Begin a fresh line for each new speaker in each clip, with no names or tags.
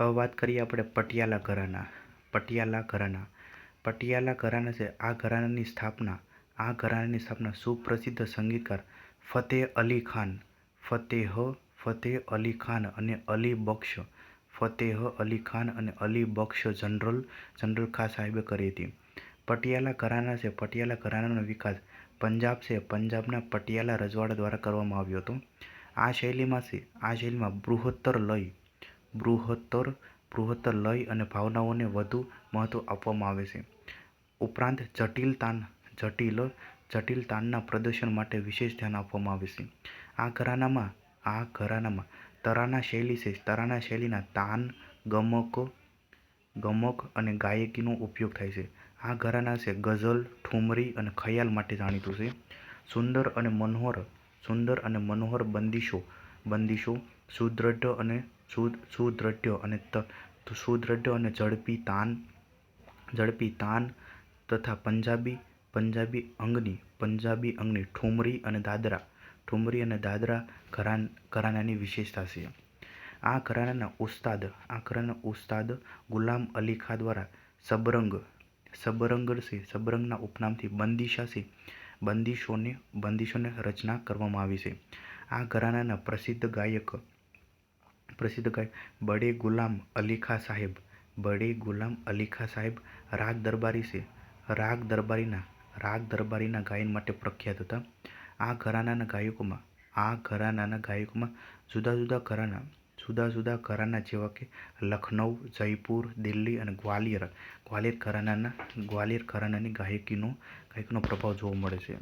હવે વાત કરીએ આપણે પટિયાલા ઘરાના પટિયાલા ઘરાના. પટિયાલા ઘરાના છે, આ ઘરાનાની સ્થાપના, આ ઘરાનાની સ્થાપના સુપ્રસિદ્ધ સંગીતકાર ફતેહ અલી ખાન, ફતેહ ફતેહ અલી ખાન અને અલી બક્ષ, ફતેહ અલી ખાન અને અલી બક્ષ જનરલ જનરલ ખાન સાહેબે કરી હતી. પટિયાલા ઘરાના છે, પટિયાલા ઘરાનાનો વિકાસ પંજાબ છે, પંજાબના પટિયાલા રજવાડા દ્વારા કરવામાં આવ્યો હતો. આ શૈલીમાં છે, આ શૈલીમાં બૃહત્તર લય બૃહત્તર બૃહત્તર લય અને ભાવનાઓને વધુ મહત્ત્વ આપવામાં આવે છે. ઉપરાંત જટિલ તાન, જટિલ જટિલ તાનના પ્રદર્શન માટે વિશેષ ધ્યાન આપવામાં આવે છે. આ ઘરાનામાં આ ઘરાનામાં તરાના શૈલી છે. તરાના શૈલીના તાન, ગમક ગમક અને ગાયકીનો ઉપયોગ થાય છે. આ ઘરાના છે ગઝલ, ઠુમરી અને ખયાલ માટે જાણીતું છે. સુંદર અને મનોહર, સુંદર અને મનોહર બંદીશો બંદીશો સુદૃઢ અને સુદૃઢ અને સુદૃઢ અને ઝડપી તાન ઝડપી તાન તથા પંજાબી પંજાબી અંગની પંજાબી અંગની ઠુમરી અને દાદરા, ઠુમરી અને દાદરા ઘરાન, ઘરાનાની વિશેષતા છે. આ ઘરાનાના ઉસ્તાદ, આ ઘરાના ઉસ્તાદ ગુલામ અલી ખા દ્વારા સબરંગ સબરંગ સબરંગના ઉપનામથી બંદીશા છે. બંદીશોને બંદીશોને રચના કરવામાં આવી છે. આ ઘરાનાના પ્રસિદ્ધ ગાયક પ્રસિદ્ધ ગાયક બડે ગુલામ અલી ખા સાહેબ. બડે ગુલામ અલી ખા સાહેબ રાગ દરબારી છે. રાગ દરબારીના રાગ દરબારીના ગાયન માટે પ્રખ્યાત હતા. આ ઘરાનાના ગાયકોમાં, આ ઘરાનાના ગાયકોમાં જુદા જુદા ઘરાના, જુદા જુદા ઘરાના જેવા કે લખનઉ જયપુર, દિલ્હી અને ગ્વાલિયર ગ્વાલિયર ઘરાનાના, ગ્વાલિયર ઘરાનાની ગાયકીનો, ગાયકનો પ્રભાવ જોવા મળે છે.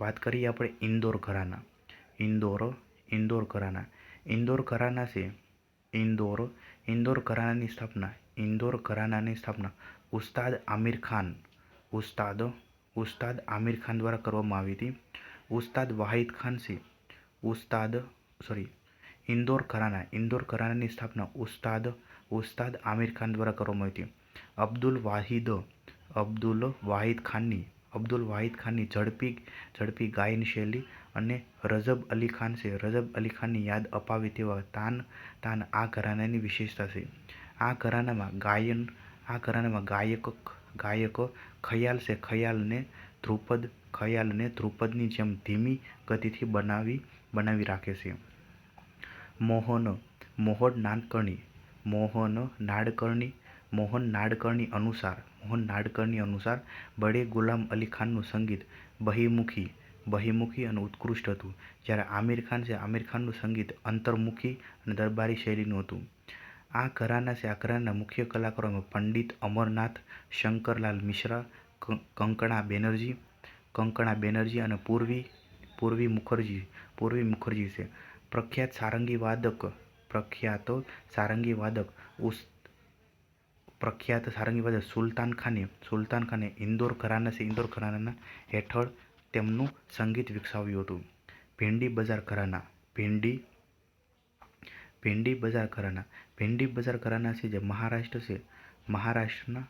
વાત કરીએ આપણે ઇન્દોર ઘરાના. ઇન્દોર ઇન્દોર ઘરાના. ઇન્દોર ઘરાના છે ઇન્દોર ઇન્દોર ઘરાનાની સ્થાપના ઇન્દોર ઘરાનાની સ્થાપના ઉસ્તાદ આમિર ખાન ઉસ્તાદ ઉસ્તાદ આમિર ખાન દ્વારા કરવામાં આવી હતી ઉસ્તાદ વાહિદ ખાન છે ઉસ્તાદ સોરી ઇન્દોર ઘરાના ઇન્દોર ઘરાનાની સ્થાપના ઉસ્તાદ ઉસ્તાદ આમિર ખાન દ્વારા કરવામાં આવી હતી અબ્દુલ વાહિદ અબ્દુલ વાહિદ ખાનની અબ્દુલ વાહિદ ખાનની ઝડપી ઝડપી ગાયન શૈલી અને રજબ અલી ખાન છે. રજબ અલી ખાનની યાદ અપાવે તેવા તાન તાન આ ઘરાનાની વિશેષતા છે. આ ઘરાનામાં ગાયન, આ ઘરાનામાં ગાયક, ગાયકો ખયાલ છે. ખયાલને ધ્રુપદ, ખયાલને ધ્રુપદની જેમ ધીમી ગતિથી બનાવી બનાવી રાખે છે. મોહન મોહન નાડકર્ણી મોહન નાડકર્ણી મોહન નાડકર્ણી અનુસાર, મોહન નાડકર્ણી અનુસાર બડે ગુલામ અલી ખાનનું સંગીત બહિમુખી બહિમુખી અને ઉત્કૃષ્ટ હતું. જ્યારે આમિર ખાન છે, આમિર ખાનનું સંગીત અંતર્મુખી અને દરબારી શૈલીનું હતું. આ ઘરાના છે, આ ઘરાના મુખ્ય કલાકારોમાં પંડિત અમરનાથ, શંકરલાલ મિશ્રા કંકણા બેનર્જી કંકણા બેનર્જી અને પૂર્વી પૂર્વી મુખર્જી પૂર્વી મુખર્જી છે. પ્રખ્યાત સારંગી વાદક, પ્રખ્યાત સારંગી વાદક ઉસ, પ્રખ્યાત સારંગી વાદક સુલતાન ખાને સુલતાન ખાને ઇન્દોર ઘરાના છે, ઇન્દોર ઘરાનાના હેઠળ તેમનું સંગીત વિકસાવ્યું હતું. ભેંડી બજાર ઘરાના, ભેંડી ભેંડી બજાર ઘરાના, ભેંડી બજાર ઘરાના છે જે મહારાષ્ટ્ર છે. મહારાષ્ટ્રના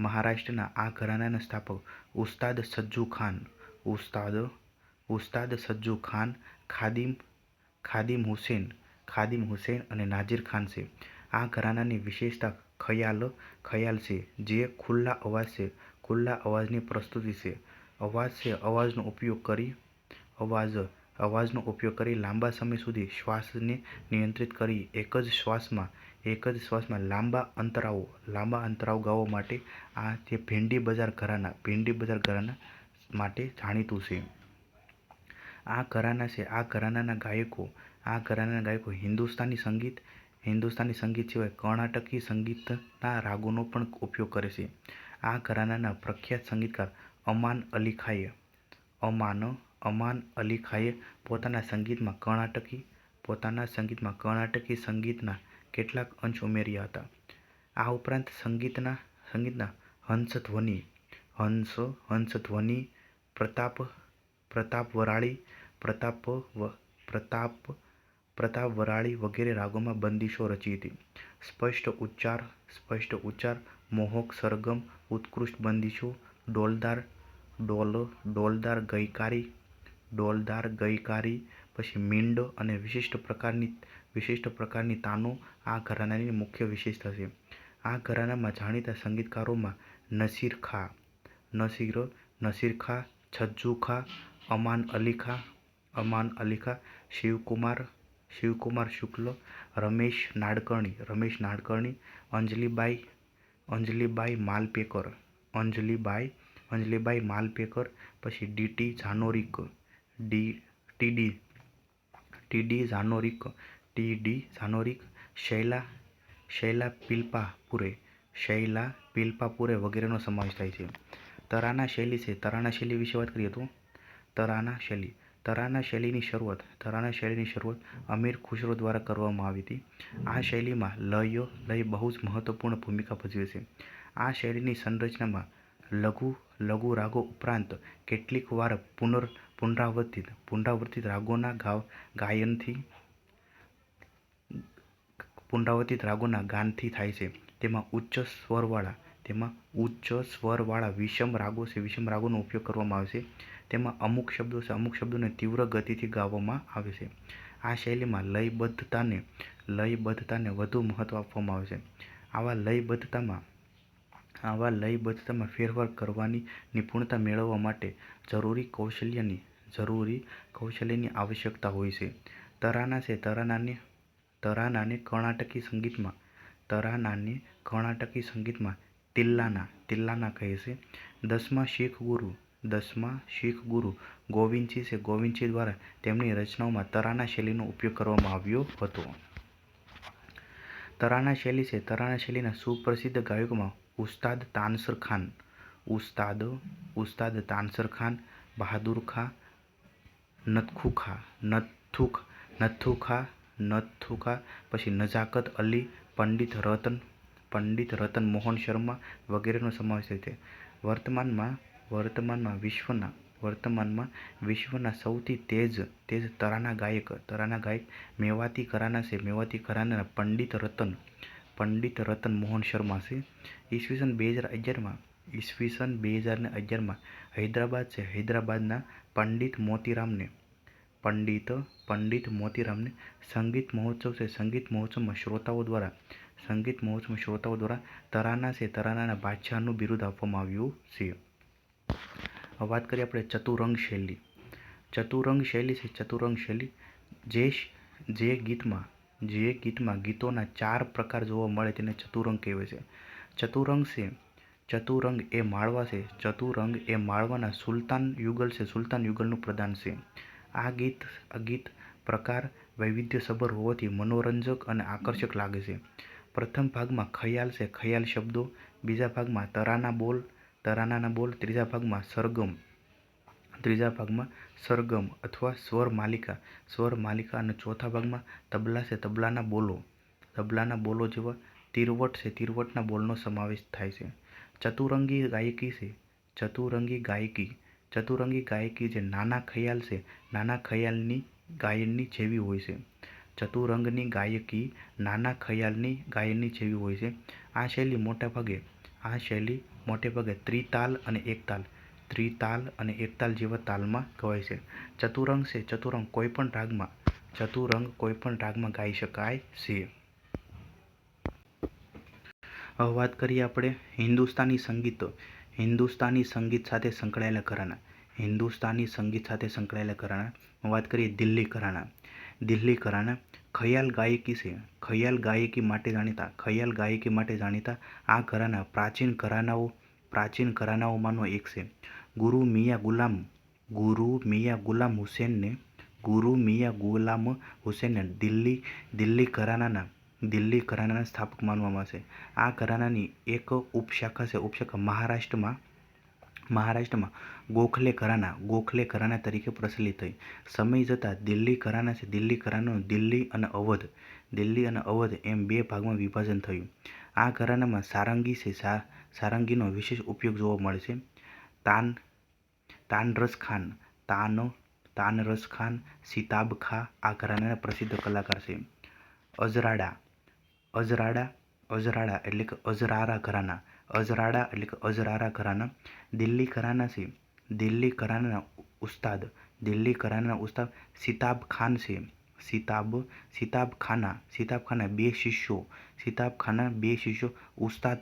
મહારાષ્ટ્રના આ ઘરાનાના સ્થાપક ઉસ્તાદ સજ્જુ ખાન, ઉસ્તાદ ઉસ્તાદ સજ્જુ ખાન, ખાદિમ ખાદિમ હુસેન ખાદિમ હુસેન અને નાજીર ખાન છે. આ ઘરાનાની વિશેષતા ખયાલ ખયાલ છે જે ખુલ્લા અવાજ છે. ખુલ્લા અવાજની પ્રસ્તુતિ છે. અવાજ છે, અવાજનો ઉપયોગ કરી, અવાજ, અવાજનો ઉપયોગ કરી લાંબા સમય સુધી શ્વાસને નિયંત્રિત કરી, એક જ શ્વાસમાં, એક જ શ્વાસમાં લાંબા અંતરાઓ લાંબા અંતરાઓ ગાવા માટે આ જે ભેંડી બજાર ઘરાના, ભેંડી બજાર ઘરાના માટે જાણીતું છે. આ ઘરાના છે, આ ઘરાનાના ગાયકો, આ ઘરાનાના ગાયકો હિન્દુસ્તાની સંગીત હિન્દુસ્તાની સંગીત સિવાય કર્ણાટકી સંગીતના રાગોનો પણ ઉપયોગ કરે છે. આ ઘરાનાના પ્રખ્યાત સંગીતકાર અમાન અલી ખાએ અમાન અમાન અલી ખાએ પોતાના સંગીતમાં કર્ણાટકી પોતાના સંગીતમાં કર્ણાટકી સંગીતના કેટલાક અંશ ઉમેર્યા હતા. આ ઉપરાંત સંગીતના સંગીતના હંસધ્વનિ, હંસ, હંસધ્વનિ, પ્રતાપ પ્રતાપ વરાળી, પ્રતાપ પ્રતાપ પ્રતાપ વરાળી વગેરે રાગોમાં બંદીશો રચી હતી. સ્પષ્ટ ઉચ્ચાર સ્પષ્ટ ઉચ્ચાર, મોહક, સરગમ, ઉત્કૃષ્ટ બંદીશો, ડોલદાર ડોલ, ડોલદાર ગઈકારી ડોલદાર ગઈકારી, પછી મીંડ અને વિશિષ્ટ પ્રકારની વિશિષ્ટ પ્રકારની તાનો આ ઘરાનાની મુખ્ય વિશેષતા છે. આ ઘરાનામાં જાણીતા સંગીતકારોમાં નસીર ખા, નસીર નસીર ખા, છજ્જુ ખા, અમાન અલી ખા, અમાન અલી ખા, શિવકુમાર શિવકુમાર શુક્લ, રમેશ નાડકર્ણી રમેશ નાડકર્ણી, અંજલિબાઈ અંજલિબાઈ માલપેકર, અંજલિબાઈ અંજલિબાઈ માલપેકર, પછી DT Zanorik D, TD TD Zanorik TD Zanorik Shaila Shaila Pilpapure Shaila Pilpapure વગેરેનો સમાવેશ થાય છે. તરાના શૈલી છે. તરાના શૈલી વિશે વાત કરીએ તો? તરાના શૈલી. તરાના શૈલીની શરૂઆત, તરાના શૈલીની શરૂઆત અમીર ખુશરો દ્વારા કરવામાં આવી હતી. આ શૈલીમાં લયો, લય બહુ જ મહત્વપૂર્ણ ભૂમિકા ભજવે છે. આ શૈલીની સંરચનામાં લઘુ લઘુ રાગો ઉપરાંત કેટલીક વાર પુનર, પુનરાવર્તિત પુનરાવર્તિત રાગોના ગાવ, ગાયનથી, પુનરાવર્તિત રાગોના ગાનથી થાય છે. તેમાં ઉચ્ચ સ્વરવાળા, તેમાં ઉચ્ચ સ્વરવાળા વિષમ રાગો છે. વિષમ રાગોનો ઉપયોગ કરવામાં આવે છે. તેમાં અમુક શબ્દો છે. અમુક શબ્દોને તીવ્ર ગતિથી ગાવામાં આવે છે. આ શૈલીમાં લયબદ્ધતાને લયબદ્ધતાને વધુ મહત્ત્વ આપવામાં આવે છે. આવા લયબદ્ધતામાં આવા લયબદ્ધતામાં ફેરફાર કરવાની નિપુણતા મેળવવા માટે જરૂરી કૌશલ્યની જરૂરી કૌશલ્યની આવશ્યકતા હોય છે. તરાના છે, તરાનાને તરાનાને કર્ણાટકી સંગીતમાં, તરાનાને કર્ણાટકી સંગીતમાં તિલ્લાના તિલ્લાના કહે છે. દસમા શીખ ગુરુ, દસમા શીખ ગુરુ ગોવિંદજી છે. ગોવિંદજી દ્વારા તેમની રચનાઓમાં તરાના શૈલીનો ઉપયોગ કરવામાં આવ્યો હતો. તરાના શૈલી છે. તરાના શૈલીના સુપ્રસિદ્ધ ગાયકોમાં ઉસ્તાદ તાનસર ખાન ઉસ્તાદ ઉસ્તાદ તાનસર ખાન બહાદુર ખા નથખુ નથુખ નથુ ખા નથુ ખા પછી નજાકત અલી પંડિત રતન પંડિત રતન મોહન શર્મા વગેરેનો સમાવેશ થાય છે. વર્તમાનમાં વર્તમાનમાં વિશ્વના વર્તમાનમાં વિશ્વના સૌથી તેજ તેજ તરાના ગાયક તરાના ગાયક મેવાતી ઘરાના છે. મેવાતી ઘરાનાના પંડિત રતન પંડિત રતન મોહન શર્મા છે. ઈસવીસન બે હજાર અગિયારમાં, ઈસવીસન બે હજાર ને અગિયારમાં હૈદરાબાદ છે. હૈદરાબાદના પંડિત મોતીરામને, પંડિત પંડિત મોતીરામને સંગીત મહોત્સવ છે. સંગીત મહોત્સવમાં શ્રોતાઓ દ્વારા, સંગીત મહોત્સવમાં શ્રોતાઓ દ્વારા તરાના છે. તરાનાના બાદશાહનું બિરુદ આપવામાં આવ્યું છે. વાત કરીએ આપણે ચતુરંગ શૈલી. ચતુરંગ શૈલી છે. ચતુરંગ શૈલી, જે જે ગીતમાં જે ગીતમાં ગીતોના ચાર પ્રકાર જોવા મળે તેને ચતુરંગ કહેવાય છે. ચતુરંગ છે, ચતુરંગ એ માળવા છે, ચતુરંગ એ માળવાના સુલતાન યુગલ છે, સુલતાન યુગલનું પ્રદાન છે. આ ગીત ગીત પ્રકાર વૈવિધ્યસભર હોવાથી મનોરંજક અને આકર્ષક લાગે છે. પ્રથમ ભાગમાં ખયાલ છે, ખયાલ શબ્દો, બીજા ભાગમાં તરાના બોલ, તરાનાના બોલ, ત્રીજા ભાગમાં સરગમ. ત્રીજા ભાગમાં સરગમ અથવા સ્વર માલિકા. સ્વર માલિકા અને ચોથા ભાગમાં તબલા છે તબલાના બોલો. તબલાના બોલો જેવા તિરવટ છે તીરવટના બોલનો સમાવેશ થાય છે. ચતુરંગી ગાયકી છે ચતુરંગી ગાયકી. ચતુરંગી ગાયકી જે નાના ખયાલ છે નાના ખયાલની ગાયનની જેવી હોય છે. ચતુરંગની ગાયકી નાના ખયાલની ગાયનની જેવી હોય છે. આ શૈલી મોટાભાગે આ શૈલી મોટે ભાગે ત્રિતાલ અને એકતાલ ત્રિતાલ અને એકતાલ જેવા તાલમાં ગવાય છે. ચતુરંગ છે. ચતુરંગ કોઈપણ રાગમાં, ચતુરંગ કોઈપણ રાગમાં ગાઈ શકાય છે. હવે વાત કરીએ આપણે હિન્દુસ્તાની સંગીત. હિન્દુસ્તાની સંગીત સાથે સંકળાયેલા ઘરાના હિન્દુસ્તાની સંગીત સાથે સંકળાયેલા ઘરાના વાત કરીએ દિલ્હી ઘરાના દિલ્હી ઘરાના ખયાલ ગાયકી છે. ખયાલ ગાયકી માટે જાણીતા, ખયાલ ગાયકી માટે જાણીતા આ ઘરાના પ્રાચીન ઘરાનાઓ પ્રાચીન ઘરાનાઓમાંનો એક છે. ગુરુ મિયા ગુલામ, ગુરુ મિયા ગુલામ હુસેનને, ગુરુ મિયા ગુલામ હુસેનને દિલ્હી દિલ્હી ઘરાનાના દિલ્હી ઘરાનાના સ્થાપક માનવામાં આવશે આ ઘરાનાની એક ઉપશાખા છે, ઉપશાખા મહારાષ્ટ્રમાં મહારાષ્ટ્રમાં ગોખલે ઘરાના ગોખલે ઘરાના તરીકે પ્રચલિત થઈ. સમય જતાં દિલ્હી ઘરાના છે, દિલ્હી ઘરાનાનું દિલ્હી અને અવધ, દિલ્હી અને અવધ એમ બે ભાગમાં વિભાજન થયું. આ ઘરાનામાં સારંગી છે. સારંગીનો વિશેષ ઉપયોગ જોવા મળે છે. તાન, તાનરસ ખાન, તાનો, તાનરસ ખાન, સિતાબ ખા આ ઘરાનાના પ્રસિદ્ધ કલાકાર છે. અજરાડા અજરાડા અજરાડા એટલે કે અજરારા ઘરાના, અજરાડા એટલે કે અજરારા ઘરાના, દિલ્હી ઘરાના છે. દિલ્હી ઘરાનાના ઉસ્તાદ, દિલ્હી ઘરાનાના ઉસ્તાદ સિતાબ ખાન છે. સિતાબ, સિતાબખાના સિતાબખાના બે શિષ્યો, સિતાબખાના બે શિષ્યો, ઉસ્તાદ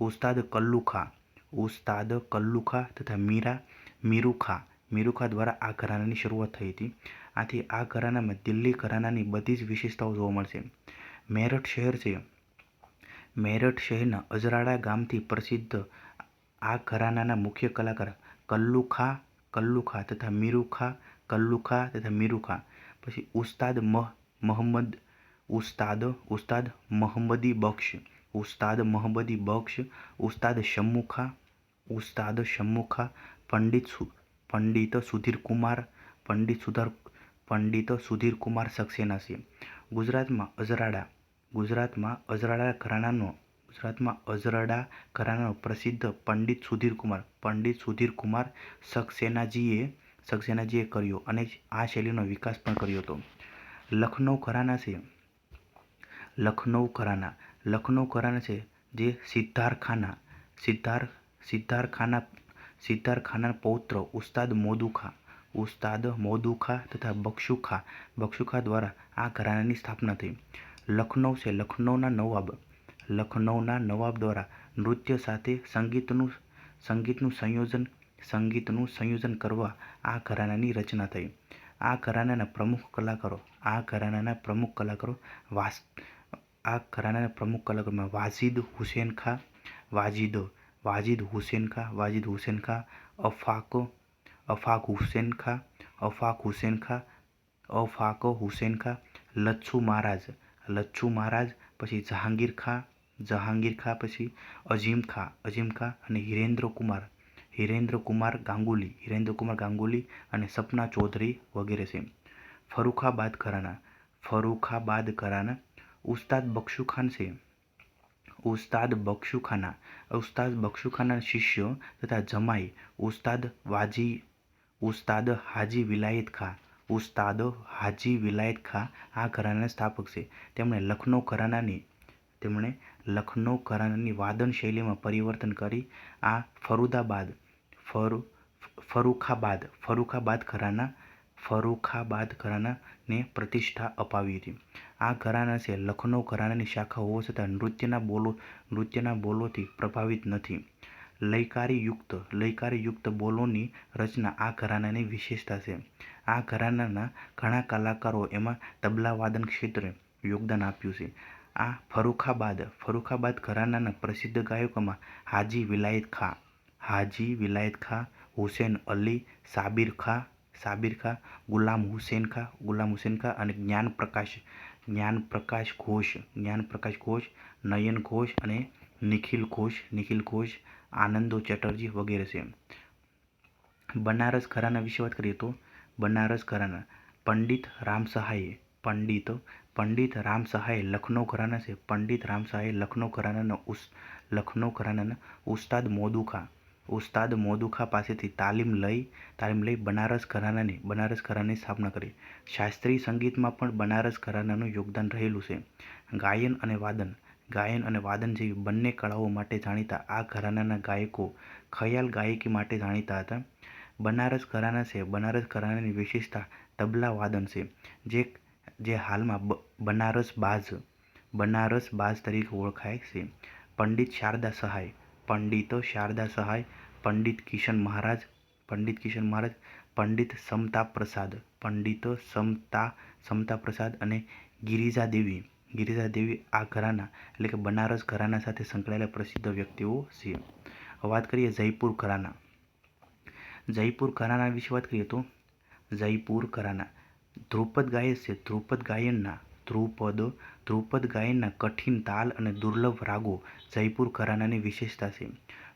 ઉસ્તાદ કલ્લુખા ઉસ્તાદ કલ્લુખા તથા મીરા, મીરુખા મીરુખા દ્વારા આ ઘરાનાની શરૂઆત થઈ હતી. આથી આ ઘરાનામાં દિલ્હી ઘરાનાની બધી જ વિશેષતાઓ જોવા મળશે. મેરઠ શહેર છે. મેરઠ શહેરના અજરાડા ગામથી પ્રસિદ્ધ આ ઘરાનાના મુખ્ય કલાકાર કલ્લુખા કલ્લુખા તથા મીરુખા, કલ્લુખા તથા મીરુ ખા પછી ઉસ્તાદ મહ, મોહમ્મદ ઉસ્તાદ ઉસ્તાદ મહમ્મદી બખ્શ ઉસ્તાદ મહમ્મદી બક્ષ, ઉસ્તાદ શમ્મુખા ઉસ્તાદ શમ્મુખા, પંડિત પંડિત સુધીર કુમાર પંડિત સુધાર, પંડિત સુધીર કુમાર સક્સેના છે ગુજરાતમાં અજરાડા ગુજરાતમાં અજરાડા ઘરાણાનો, ગુજરાતમાં અઝરાડા ઘરાનાનો પ્રસિદ્ધ પંડિત સુધીર કુમાર પંડિત સુધીર કુમાર સક્સેનાજીએ સક્સેનાજીએ કર્યો અને આ શૈલીનો વિકાસ પણ કર્યો હતો. લખનૌ ઘરાના છે. લખનૌ ઘરાના. લખનૌ ઘરાના છે જે સિદ્ધારખાના. સિદ્ધાર, સિદ્ધારખાના સિદ્ધારખાના પૌત્ર ઉસ્તાદ મોદુખા. ઉસ્તાદ મોદુખા તથા બક્ષુખા. બક્ષુખા દ્વારા આ ઘરાનાની સ્થાપના થઈ. લખનૌ છે લખનૌના નવાબ. લખનૌના નવાબ દ્વારા નૃત્ય સાથે સંગીતનું સંગીતનું સંયોજન સંગીતનું સંયોજન કરવા આ ઘરાનાની રચના થઈ. આ ઘરાનાના પ્રમુખ કલાકારો, આ ઘરાનાના પ્રમુખ કલાકારો વાસ, આ ઘરાનાના પ્રમુખ કલાકારોમાં વાજિદ હુસેન ખા વાજિદ વાજિદ હુસેન ખા વાજિદ હુસેન ખા, અફાકો, અફાક હુસેન ખા, અફાક હુસેન ખા, અફાકો હુસેન ખા, લચ્છુ મહારાજ લચ્છુ મહારાજ, પછી જહાંગીર ખા જહાંગીર ખા, પછી અજીમ ખા અજીમ ખા અને હિરેન્દ્ર કુમાર હિરેન્દ્ર કુમાર ગાંગુલી, હિરેન્દ્રકુમાર ગાંગુલી અને સપના ચૌધરી વગેરે છે. ફરુખાબાદ ઘરાના ફરુખાબાદ ઘરાના ઉસ્તાદ બક્ષુખાન છે. ઉસ્તાદ બક્ષુખાના ઉસ્તાદ બક્ષુખાના શિષ્યો શિષ્ય તથા જમાઈ, ઉસ્તાદ વાજી, ઉસ્તાદ હાજી વિલાયત ખા, ઉસ્તાદ હાજી વિલાયત ખા આ ઘરાનાના સ્થાપક છે. તેમણે લખનૌ ઘરાનાની, તેમણે લખનૌ ઘરાનાની વાદન શૈલીમાં પરિવર્તન કરી આ ફરુદાબાદ ફરુ ફરુખાબાદ ફરુખાબાદ ઘરાના, ફરુખાબાદ ઘરાનાને પ્રતિષ્ઠા અપાવી હતી. આ ઘરાના છે લખનૌ ઘરાનાની શાખા હોવા છતાં નૃત્યના બોલો, નૃત્યના બોલોથી પ્રભાવિત નથી. લયકારીયુક્ત લયકારીયુક્ત બોલોની રચના આ ઘરાનાની વિશેષતા છે. આ ઘરાનાના ઘણા કલાકારો એમાં તબલાવાદન ક્ષેત્રે યોગદાન આપ્યું છે. આ ફરુખાબાદ ફરુખાબાદ ઘરાનાના પ્રસિદ્ધ ગાયકોમાં હાજી વિલાયત ખા હાજી વિલાયત ખા હુસેન અલી સાબિર ખા સાબિર ખા ગુલામ હુસેન ખા ગુલામ હુસેન ખા અને જ્ઞાન પ્રકાશ જ્ઞાન પ્રકાશ ઘોષ જ્ઞાન પ્રકાશ ઘોષ નયન ઘોષ અને નિખિલ ઘોષ નિખિલ ઘોષ આનંદો ચેટર્જી વગેરે છે બનારસ ઘરાના વિશે વાત કરીએ તો બનારસ ઘરાના પંડિત રામ સહાય પંડિત પંડિત રામ સહાય લખનૌ ઘરાના છે પંડિત રામ સહાય લખનૌ ઘરાનાનો ઉસ લખનૌ ઘરાનાના ઉસ્તાદ મોદુખા ઉસ્તાદ મોદુખા પાસેથી તાલીમ લઈ તાલીમ લઈ બનારસ ઘરાનાની બનારસ ઘરાનાની સ્થાપના કરી. શાસ્ત્રીય સંગીતમાં પણ બનારસ ઘરાનાનું યોગદાન રહેલું છે. ગાયન અને વાદન. ગાયન અને વાદન જેવી બંને કળાઓ માટે જાણીતા આ ઘરાનાના ગાયકો ખયાલ ગાયકી માટે જાણીતા હતા. બનારસ ઘરાના છે. બનારસ ઘરાનાની વિશેષતા તબલા વાદન છે, જે જે હાલમાં બનારસ બાઝ બનારસ બાઝ તરીકે ઓળખાય છે. પંડિત શારદા સહાય. પંડિત શારદા સહાય, પંડિત કિશન મહારાજ, પંડિત કિશન મહારાજ, પંડિત સમતા પ્રસાદ, પંડિત સમતા સમતા પ્રસાદ અને ગિરિજા દેવી. ગિરિજા દેવી આ ઘરાના, એટલે કે બનારસ ઘરાના સાથે સંકળાયેલા પ્રસિદ્ધ વ્યક્તિઓ છે. વાત કરીએ જયપુર ઘરાના. જયપુર ઘરાના વિશે વાત કરીએ તો, જયપુર ઘરાના. ધ્રુપદ ગાયક છે. ધ્રુપદ ગાયનના ધ્રુપદ ધ્રુપદ ગાયનના કઠિન તાલ અને દુર્લભ રાગો જયપુર ઘરાનાની વિશેષતા છે.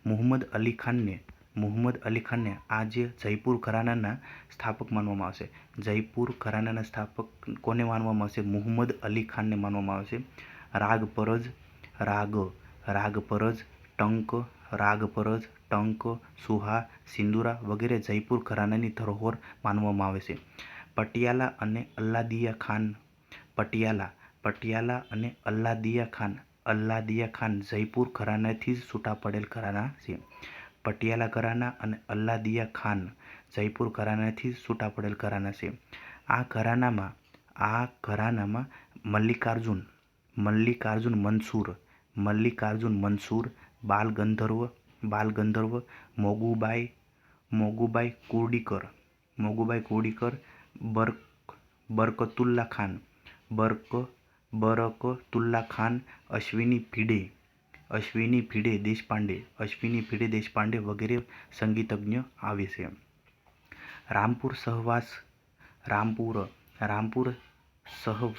મુહમ્મદ અલી ખાનને, મુહમ્મદ અલી ખાનને આજે જયપુર ઘરાનાના સ્થાપક માનવામાં આવશે. જયપુર ઘરાનાના સ્થાપક કોને માનવામાં આવશે? મુહમ્મદ અલી ખાનને માનવામાં આવશે. રાગ પરજ, રાગ રાગ પરજ, ટંક, રાગ પરજ, ટંક, સુહા, સિંદુરા વગેરે જયપુર ઘરાનાની ધરોહર માનવામાં આવે છે. પટિયાલા અને અલ્લાદિયા ખાન પટિયાલા પટિયાલા અને અલ્લાદિયા ખાન અલ્લાદિયા ખાન જયપુર ઘરાનાથી જ છૂટા પડેલ ઘરાના છે. પટિયાલા ઘરાના અને અલ્લાદિયા ખાન જયપુર ઘરાનાથી જ છૂટા પડેલ ઘરાના છે. આ ઘરાનામાં આ ઘરાનામાં મલ્લિકાર્જુન મલ્લિકાર્જુન મનસૂર મલ્લિકાર્જુન મનસૂર બાલ ગંધર્વ બાલ ગંધર્વ મોગુબાઈ મોગુબાઈ કુર્ડીકર મોગુબાઈ કુર્ડીકર, બર્ક, બરકતુલ્લા ખાન બર્ક તુલ્લા ખાન અશ્વિની ભીડે અશ્વિની ભીડે દેશપાંડે, અશ્વિની ભીડે દેશપાંડે વગેરે સંગીતજ્ઞ આવે છે. રામપુર સહવાસ, રામપુર રામપુર સહ,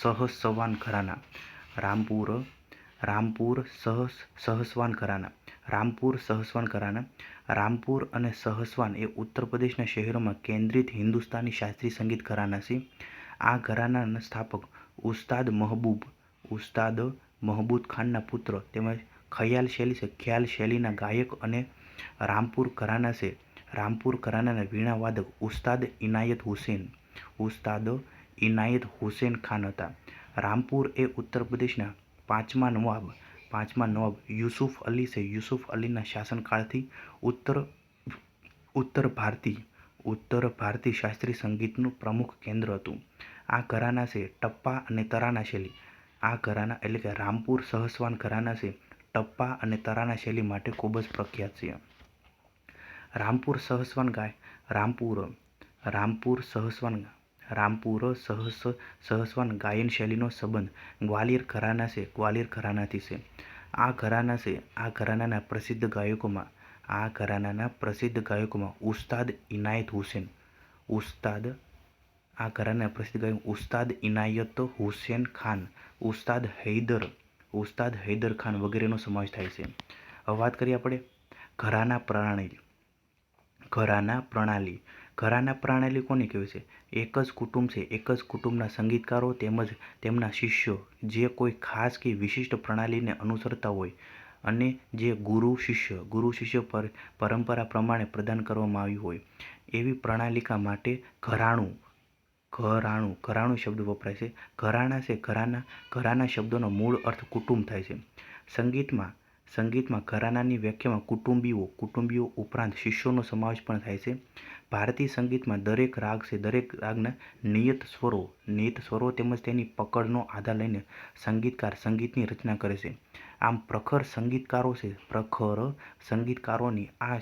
સહસવાન ઘરાના, રામપુર રામપુર સહ, સહસવાન ઘરાના, રામપુર સહસવાન ઘરાના, રામપુર અને સહસવાન એ ઉત્તર પ્રદેશના શહેરોમાં કેન્દ્રિત હિન્દુસ્તાની શાસ્ત્રીય સંગીત ઘરાના છે. આ ઘરાનાના સ્થાપક ઉસ્તાદ મહબૂબ, ઉસ્તાદ મહબૂદ ખાનના પુત્ર તેમજ ખયાલ શૈલી છે. ખ્યાલ શૈલીના ગાયક અને રામપુર ઘરાના છે. રામપુર ઘરાનાના વીણા વાદક ઉસ્તાદ ઇનાયત હુસેન, ઉસ્તાદ ઇનાયત હુસેન ખાન હતા. રામપુર એ ઉત્તર પ્રદેશના પાંચમા નવાબ પાંચમા નવાબ યુસુફ અલી છે. યુસુફ અલીના શાસનકાળથી ઉત્તર ઉત્તર ભારતી, ઉત્તર ભારતીય શાસ્ત્રીય સંગીતનું પ્રમુખ કેન્દ્ર હતું. આ ઘરાના છે ટપ્પા અને તરાના શૈલી. આ ઘરાના એટલે કે રામપુર સહસવાન ઘરાના છે ટપ્પા અને તરાના શૈલી માટે ખૂબ જ પ્રખ્યાત છે. રામપુર સહસવાન ગાય, રામપુર રામપુર સહસવાન રામપુર સહસ, સહસવાન ગાયન શૈલીનો સંબંધ ગ્વાલિયર ઘરાના છે, ગ્વાલિયર ઘરાનાથી છે. આ ઘરાના છે, આ ઘરાનાના પ્રસિદ્ધ ગાયકોમાં, આ ઘરાનાના પ્રસિદ્ધ ગાયકોમાં ઉસ્તાદ ઇનાયત હુસેન, ઉસ્તાદ આ ઘરાના પ્રસિદ્ધ ગયું ઉસ્તાદ ઇનાયત હુસેન ખાન, ઉસ્તાદ હૈદર ઉસ્તાદ હૈદર ખાન વગેરેનો સમાવેશ થાય છે. હવે વાત કરીએ આપણે ઘરાના પ્રણાલી ઘરાના પ્રણાલી. ઘરાના પ્રણાલી કોને કહેવાય છે? એક જ કુટુંબ છે. એક જ કુટુંબના સંગીતકારો તેમજ તેમના શિષ્યો જે કોઈ ખાસ કે વિશિષ્ટ પ્રણાલીને અનુસરતા હોય અને જે ગુરુ શિષ્ય ગુરુ શિષ્ય પર પરંપરા પ્રમાણે પ્રદાન કરવામાં આવ્યું હોય એવી પ્રણાલિકા માટે ઘરાણું ઘરાણું. ઘરાણું શબ્દ વપરાય છે. ઘરાણા છે, ઘરાના ઘરાના શબ્દોનો મૂળ અર્થ કુટુંબ થાય છે. સંગીતમાં સંગીતમાં ઘરાનાની વ્યાખ્યામાં કુટુંબીઓ કુટુંબીઓ ઉપરાંત શિષ્યોનો સમાવેશ પણ થાય છે. ભારતીય સંગીતમાં દરેક રાગ છે, દરેક રાગના નિયત સ્વરો નિયત સ્વરો તેમજ તેની પકડનો આધાર લઈને સંગીતકાર સંગીતની રચના કરે છે. આમ પ્રખર સંગીતકારો છે. પ્રખર સંગીતકારોની આ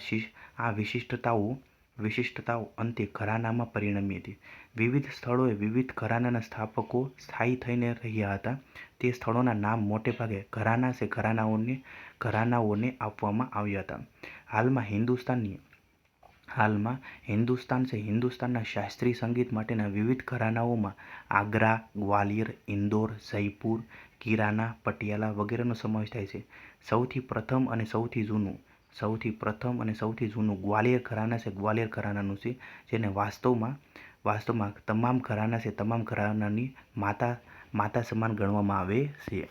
આ વિશિષ્ટતાઓ વિશિષ્ટતાઓ અંતે ઘરાનામાં પરિણમી હતી. વિવિધ સ્થળોએ વિવિધ ઘરાનાના સ્થાપકો સ્થાયી થઈને રહ્યા હતા. તે સ્થળોના નામ મોટે ભાગે ઘરાના છે ઘરાનાઓને ઘરાનાઓને આપવામાં આવ્યા હતા. હાલમાં હિન્દુસ્તાનની હાલમાં હિન્દુસ્તાન છે હિન્દુસ્તાનના શાસ્ત્રીય સંગીત માટેના વિવિધ ઘરાનાઓમાં આગ્રા, ગ્વાલિયર, ઇન્દોર, જયપુર, કિરાના, પટિયાલા વગેરેનો સમાવેશ થાય છે. સૌથી પ્રથમ અને સૌથી જૂનું સૌથી પ્રથમ અને સૌથી જૂનું ગ્વાલિયર ઘરાના છે, ગ્વાલિયર ઘરાનાનું છે, જેને વાસ્તવમાં વાસ્તવમાં તમામ ઘરાના છે, તમામ ઘરાનાની માતા માતા સમાન ગણવામાં આવે છે.